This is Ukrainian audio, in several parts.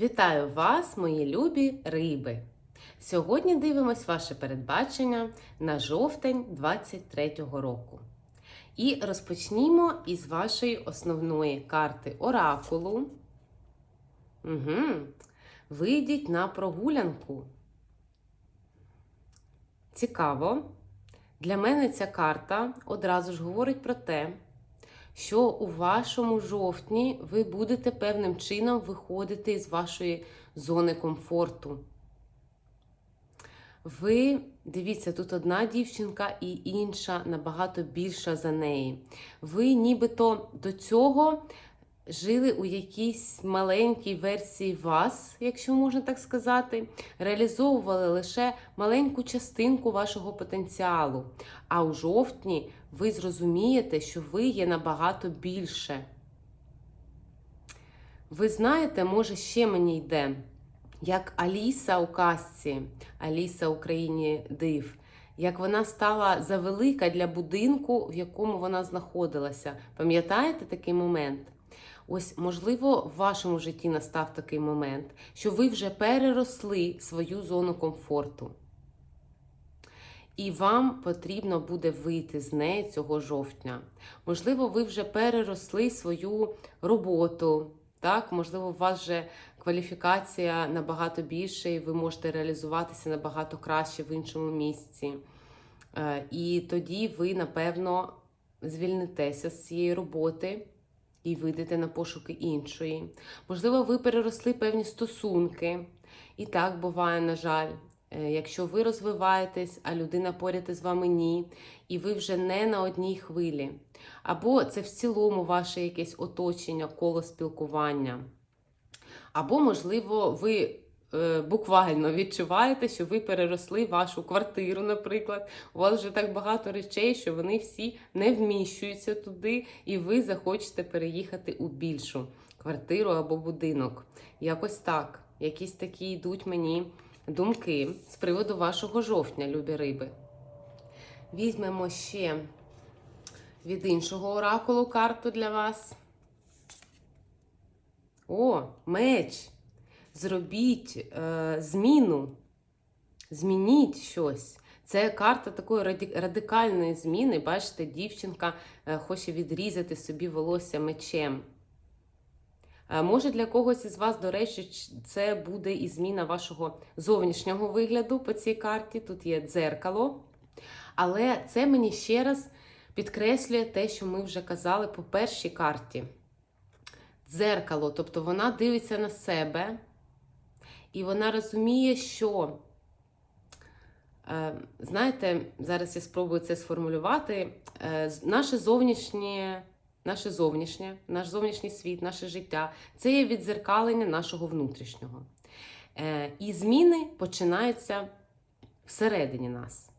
Вітаю вас, мої любі риби! Сьогодні дивимось ваше передбачення на жовтень 23-го року. І розпочнімо із вашої основної карти Оракулу. Угу. Вийдіть на прогулянку. Цікаво. Для мене ця карта одразу ж говорить про те, що у вашому жовтні ви будете певним чином виходити з вашої зони комфорту. Ви, дивіться, тут одна дівчинка і інша набагато більша за неї. Ви нібито до цього жили у якійсь маленькій версії вас, якщо можна так сказати, реалізовували лише маленьку частинку вашого потенціалу. А у жовтні ви зрозумієте, що ви є набагато більше. Ви знаєте, може, ще мені йде, як Аліса у казці, Аліса у країні див. Як вона стала завелика для будинку, в якому вона знаходилася. Пам'ятаєте такий момент? Ось, можливо, в вашому житті настав такий момент, що ви вже переросли свою зону комфорту. І вам потрібно буде вийти з неї цього жовтня. Можливо, ви вже переросли свою роботу. Так, можливо, у вас вже кваліфікація набагато більше, і ви можете реалізуватися набагато краще в іншому місці. Е, І тоді ви, напевно, звільнитеся з цієї роботи і вийдете на пошуки іншої. Можливо, ви переросли певні стосунки. І так буває, на жаль. Е, Якщо ви розвиваєтесь, а людина поряд із вами ні, і ви вже не на одній хвилі. Або це в цілому ваше якесь оточення, коло спілкування. Або, можливо, ви е, буквально відчуваєте, що ви переросли вашу квартиру, наприклад. У вас вже так багато речей, що вони всі не вміщуються туди, і ви захочете переїхати у більшу квартиру або будинок. Якось так. Якісь такі йдуть мені думки з приводу вашого жовтня, любі риби. Візьмемо ще від іншого оракулу карту для вас. О, меч! Зробіть е, зміну. Змініть щось. Це карта такої радикальної зміни. Бачите, дівчинка е, хоче відрізати собі волосся мечем. Е, Може, для когось із вас, до речі, це буде і зміна вашого зовнішнього вигляду по цій карті. Тут є дзеркало. Але це мені ще раз підкреслює те, що ми вже казали по першій карті. Дзеркало, тобто вона дивиться на себе, і вона розуміє, що, е, знаєте, зараз я спробую це сформулювати. Е, наше зовнішнє, наше зовнішнє, наш зовнішній світ, наше життя це є відзеркалення нашого внутрішнього. Е, і зміни починаються всередині нас.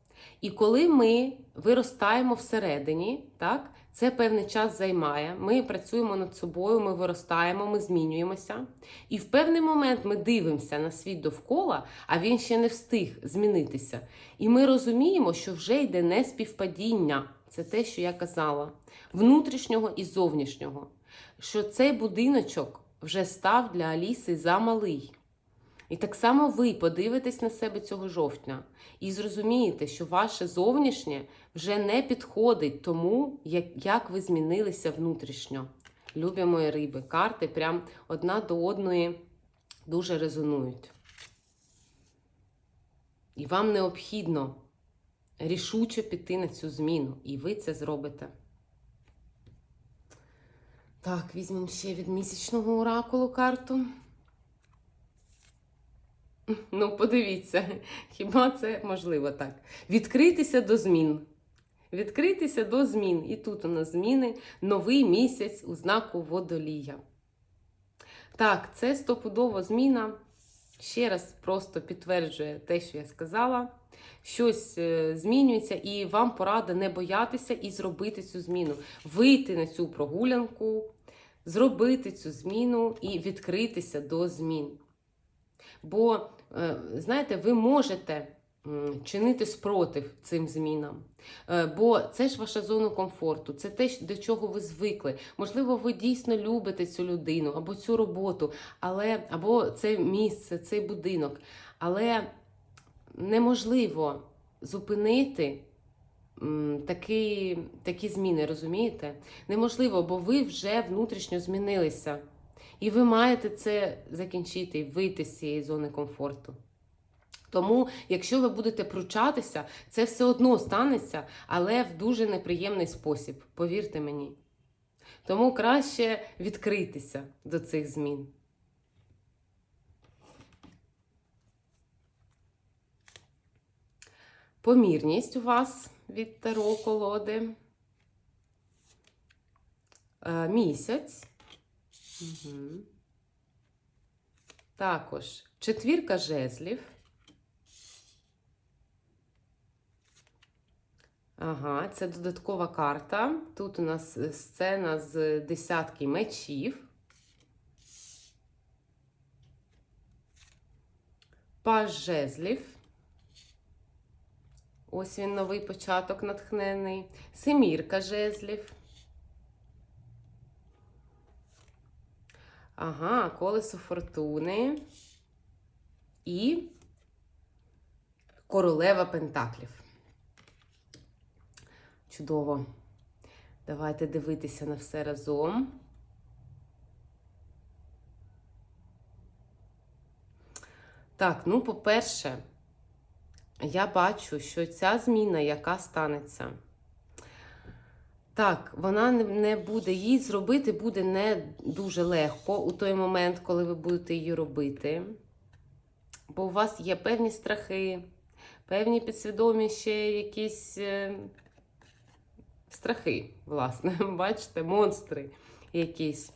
І коли ми виростаємо всередині, так, це певний час займає. Ми працюємо над собою, ми виростаємо, ми змінюємося. І в певний момент ми дивимося на світ довкола, а він ще не встиг змінитися. І ми розуміємо, що вже йде неспівпадіння. Це те, що я казала, внутрішнього і зовнішнього. Що цей будиночок вже став для Аліси замалий. І так само ви подивитесь на себе цього жовтня і зрозумієте, що ваше зовнішнє вже не підходить тому, як, ви змінилися внутрішньо. Любі мої риби, карти прям одна до одної дуже резонують. І вам необхідно рішуче піти на цю зміну, і ви це зробите. Так, візьмемо ще від місячного оракулу карту. Ну, подивіться, хіба це можливо так? Відкритися до змін. Відкритися до змін. І тут у нас зміни, новий місяць у знаку водолія. Так, це стопудова зміна. Ще раз просто підтверджує те, що я сказала. Щось е, змінюється, і вам порада не боятися і зробити цю зміну. Вийти на цю прогулянку, зробити цю зміну і відкритися до змін. Бо, е, знаєте, ви можете чинити спротив цим змінам. Е, Бо це ж ваша зона комфорту, це те, до чого ви звикли. Можливо, ви дійсно любите цю людину або цю роботу, але або це місце, цей будинок. Але неможливо зупинити такі, такі зміни, розумієте? Неможливо, бо ви вже внутрішньо змінилися. І ви маєте це закінчити і вийти з цієї зони комфорту. Тому, якщо ви будете пручатися, це все одно станеться, але в дуже неприємний спосіб, повірте мені. Тому краще відкритися до цих змін. Помірність у вас від Таро колоди. Е, Місяць. Угу. Також четвірка жезлів. Ага, це додаткова карта. Тут у нас е, сцена з десятки мечів. Паж жезлів. Ось він новий початок натхнений. Семірка жезлів. Ага, колесо фортуни. І королева пентаклів. Чудово. Давайте дивитися на все разом. Так, ну, по-перше, я бачу, що ця зміна, яка станеться, так, вона не- буде її зробити, буде не дуже легко у той момент, коли ви будете її робити. Бо у вас є певні страхи, певні підсвідомі ще якісь е, страхи, власне. Бачите, монстри якісь.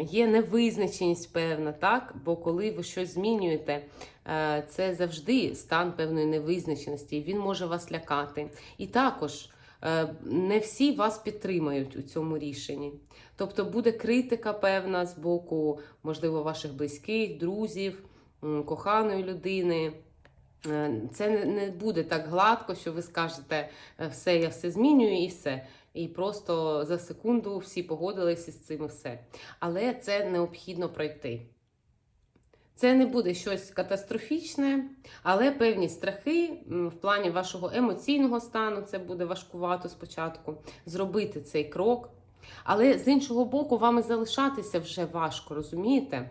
Є невизначеність певна, так? Бо коли ви щось змінюєте, е, це завжди стан певної невизначеності, він може вас лякати. І також е, не всі вас підтримають у цьому рішенні. Тобто буде критика певна з боку, можливо, ваших близьких, друзів, коханої людини. Е, Це не- буде так гладко, що ви скажете «Е, все, я все змінюю і все. І просто за секунду всі погодилися з цим і все. Але це необхідно пройти. Це не буде щось катастрофічне, але певні страхи в плані вашого емоційного стану це буде важкувато спочатку зробити цей крок. Але з іншого боку, вам і залишатися вже важко, розумієте?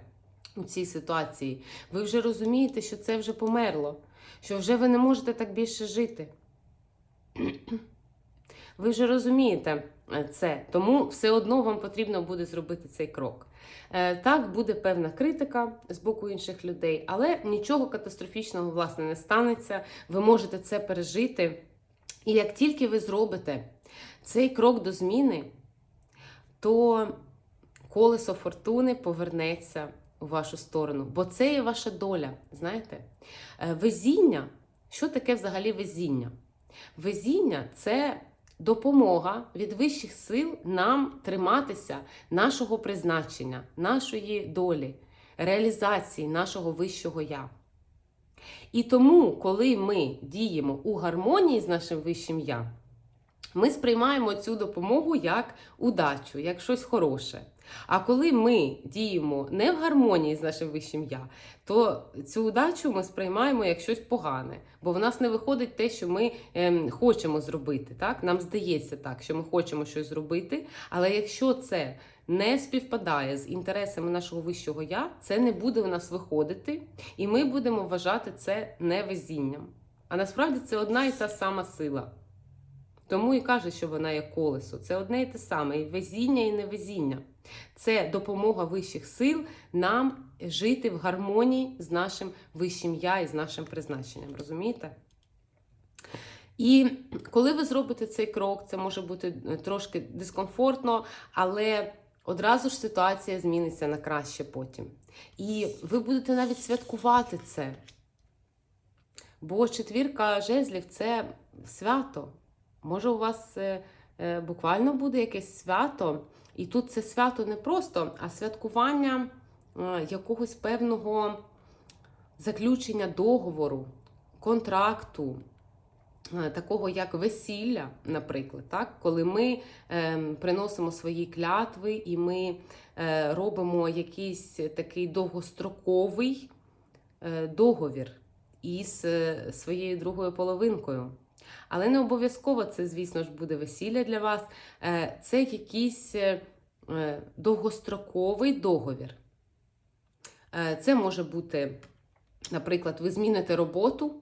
У цій ситуації. Ви вже розумієте, що це вже померло, що вже ви не можете так більше жити. Ви вже розумієте е, це, тому все одно вам потрібно буде зробити цей крок. Е, Так, буде певна критика з боку інших людей, але нічого катастрофічного, власне, не станеться. Ви можете це пережити. І як тільки ви зробите цей крок до зміни, то колесо фортуни повернеться у вашу сторону, бо це є ваша доля. Знаєте, Е, везіння. Що таке взагалі везіння? Везіння це допомога від вищих сил нам триматися нашого призначення, нашої долі, реалізації нашого вищого я. І тому, коли ми діємо у гармонії з нашим вищим я, ми сприймаємо цю допомогу як удачу, як щось хороше. А коли ми діємо не в гармонії з нашим вищим я, то цю удачу ми сприймаємо як щось погане, бо в нас не виходить те, що ми ем, хочемо зробити. Так? Нам здається так, що ми хочемо щось зробити, але якщо це не співпадає з інтересами нашого вищого я, це не буде у нас виходити, і ми будемо вважати це невезінням. А насправді це одна і та сама сила. Тому і каже, що вона є колесо. Це одне і те саме, і везіння, і невезіння. Це допомога вищих сил нам жити в гармонії з нашим вищим я і з нашим призначенням. Розумієте? І коли ви зробите цей крок, це може бути е, трошки дискомфортно, але одразу ж ситуація зміниться на краще потім. І ви будете навіть святкувати це. Бо четвірка жезлів це свято. Може, у вас е, е, буквально буде якесь свято, і тут це свято не просто, а святкування е, якогось певного заключення договору, контракту, е, такого як весілля, наприклад, так? коли ми е, приносимо свої клятви і ми е, робимо якийсь такий довгостроковий договір із своєю другою половинкою. Але не обов'язково це, звісно ж, буде весілля для вас. Е, Це якийсь е, е, довгостроковий договір. Це може бути, наприклад, ви зміните роботу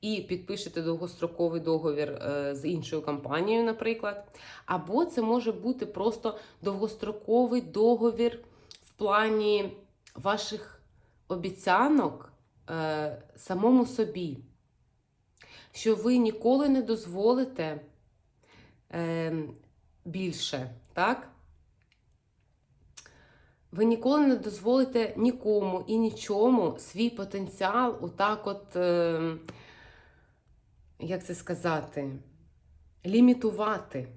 і підпишете довгостроковий договір з іншою компанією, наприклад. Або це може бути просто довгостроковий договір в плані ваших обіцянок самому собі, що ви ніколи не дозволите е, більше, так? Ви ніколи не дозволите нікому і нічому свій потенціал отак от, е, як це сказати, лімітувати,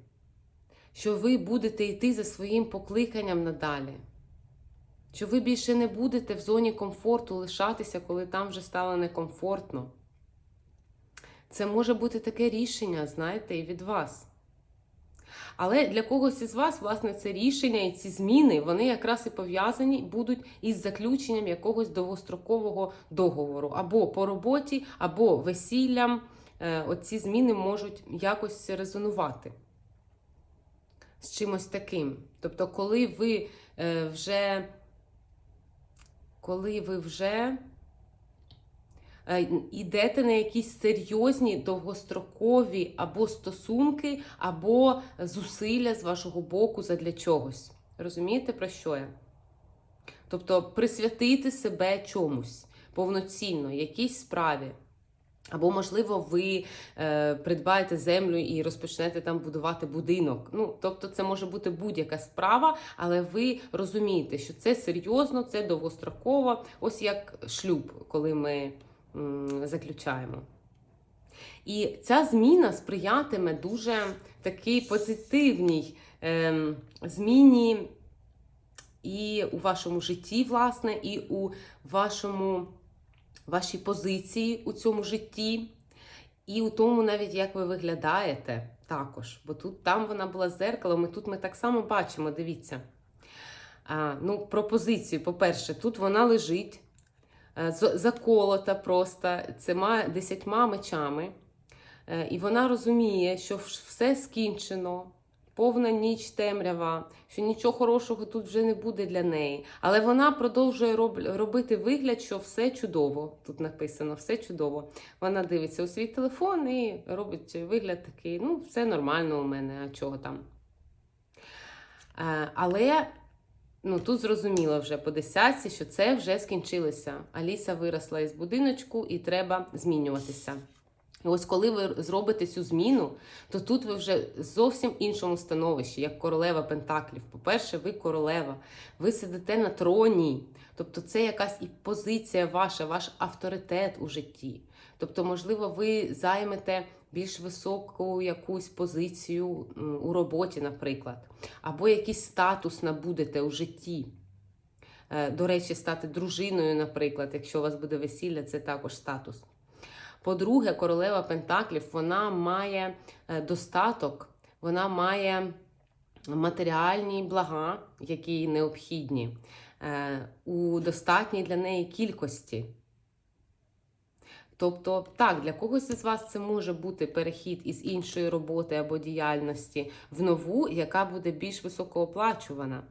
що ви будете йти за своїм покликанням надалі. Що ви більше не будете в зоні комфорту лишатися, коли там вже стало некомфортно. Це може бути таке рішення, знаєте, і від вас. Але для когось із вас, власне, це рішення і ці зміни, вони якраз і пов'язані будуть із заключенням якогось довгострокового договору. Або по роботі, або весіллям. Е, Оці зміни можуть якось резонувати з чимось таким. Тобто, коли ви е, вже коли ви вже йдете на якісь серйозні довгострокові або стосунки, або зусилля з вашого боку задля чогось. Розумієте, про що я? Тобто присвятити себе чомусь повноцінно, якійсь справі. Або, можливо, ви е, придбаєте землю і розпочнете там будувати будинок. Ну, тобто, це може бути будь-яка справа, але ви розумієте, що це серйозно, це довгостроково, ось як шлюб, коли ми заключаємо. І ця зміна сприятиме дуже такій позитивній е, зміні і у вашому житті, власне, і у вашому вашій позиції у цьому житті, і у тому, навіть як ви виглядаєте також. Бо тут там вона була з зеркалом, і тут ми так само бачимо, дивіться. А, Ну, Про позицію, по-перше, тут вона лежить заколота просто цими десятьма мечами. Е, І вона розуміє, що все скінчено, повна ніч темрява, що нічого хорошого тут вже не буде для неї. Але вона продовжує робити вигляд, що все чудово. Тут написано, все чудово. Вона дивиться у свій телефон і робить вигляд такий: ну, все нормально у мене, а чого там. Е, Але ну, тут зрозуміло вже по десятці, що це вже скінчилося. Аліса виросла із будиночку і треба змінюватися. І ось коли ви зробите цю зміну, то тут ви вже зовсім іншому становищі, як королева Пентаклів. По-перше, ви королева, ви сидите на троні. Тобто це якась і позиція ваша, ваш авторитет у житті. Тобто, можливо, ви займете більш високу якусь позицію у роботі, наприклад, або якийсь статус набудете у житті. Е, До речі, стати дружиною, наприклад, якщо у вас буде весілля, це також статус. По-друге, королева Пентаклів вона має е, достаток, вона має матеріальні блага, які необхідні, е, у достатній для неї кількості. Тобто, так, для когось із вас це може бути перехід із іншої роботи або діяльності в нову, яка буде більш високооплачувана.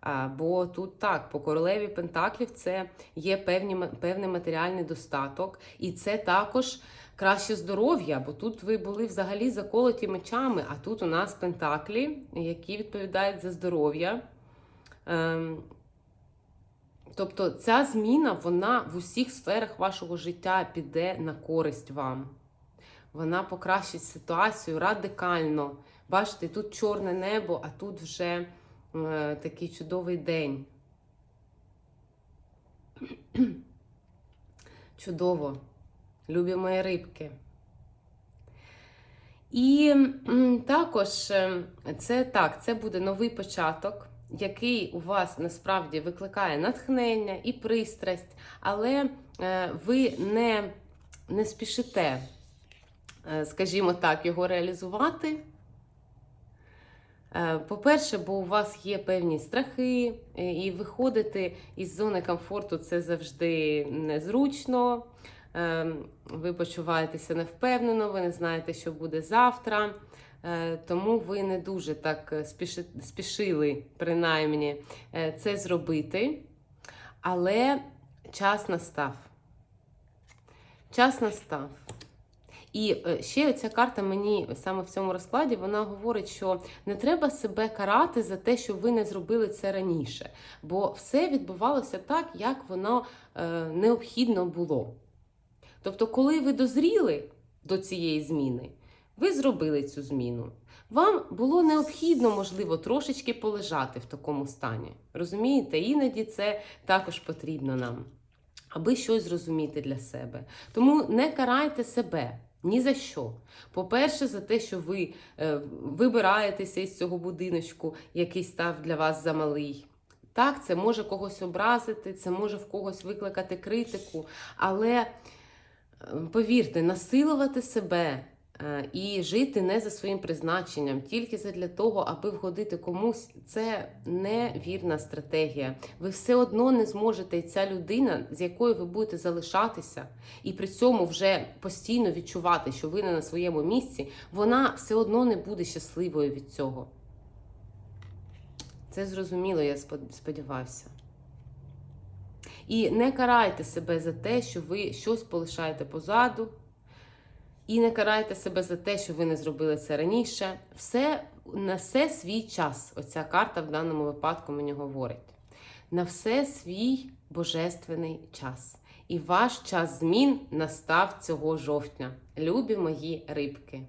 А, бо тут так, по королеві Пентаклів це є певні, певний матеріальний достаток, і це також краще здоров'я, бо тут ви були взагалі заколоті мечами, а тут у нас пентаклі, які відповідають за здоров'я. Ем, тобто ця зміна вона в усіх сферах вашого життя піде на користь вам. Вона покращить ситуацію радикально. Бачите, тут чорне небо, а тут вже е, такий чудовий день. Чудово, любі мої рибки. І також е, це так, це буде новий початок. Який у вас насправді викликає натхнення і пристрасть, але е, ви не, не спішите, е, скажімо так, його реалізувати. Е, По-перше, бо у вас є певні страхи, і виходити із зони комфорту це завжди незручно. Е, Ви почуваєтеся невпевнено, ви не знаєте, що буде завтра. Е, Тому ви не дуже так е, спіши- спішили, принаймні, е, це зробити. Але час настав. Час настав. І ще ця карта мені саме в цьому розкладі вона говорить, що не треба себе карати за те, що ви не зробили це раніше, бо все відбувалося так, як воно необхідно було. Тобто, коли ви дозріли до цієї зміни, ви зробили цю зміну. Вам було необхідно, можливо, трошечки полежати в такому стані. Розумієте? Іноді це також потрібно нам, аби щось зрозуміти для себе. Тому не карайте себе. Ні за що. По-перше, за те, що ви е, вибираєтеся із цього будиночку, який став для вас замалий. Так, це може когось образити, це може в когось викликати критику, але е, повірте, насилувати себе і жити не за своїм призначенням, тільки для того, аби вгодити комусь, це невірна стратегія. Ви все одно не зможете, і ця людина, з якою ви будете залишатися, і при цьому вже постійно відчувати, що ви не на своєму місці, вона все одно не буде щасливою від цього. Це зрозуміло, я сподіваюся. І не карайте себе за те, що ви щось полишаєте позаду. І не карайте себе за те, що ви не зробили це раніше. Все на все свій час. Оця карта в даному випадку мені говорить. На все свій божественний час. І ваш час змін настав цього жовтня. Любі мої рибки.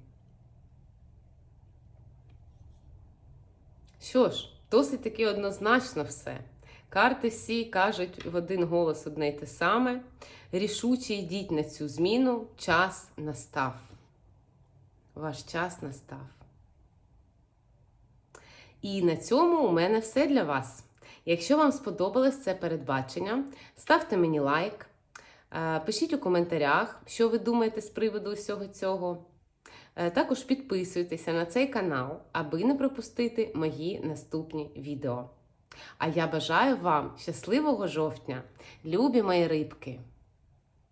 Що ж, досить таки однозначно все. Карти всі кажуть в один голос одне й те саме. Рішуче йдіть на цю зміну, час настав. Ваш час настав. І на цьому у мене все для вас. Якщо вам сподобалось це передбачення, ставте мені лайк, е, пишіть у коментарях, що ви думаєте з приводу усього цього. Е, Також підписуйтеся на цей канал, аби не пропустити мої наступні відео. А я бажаю вам щасливого жовтня, любі мої рибки!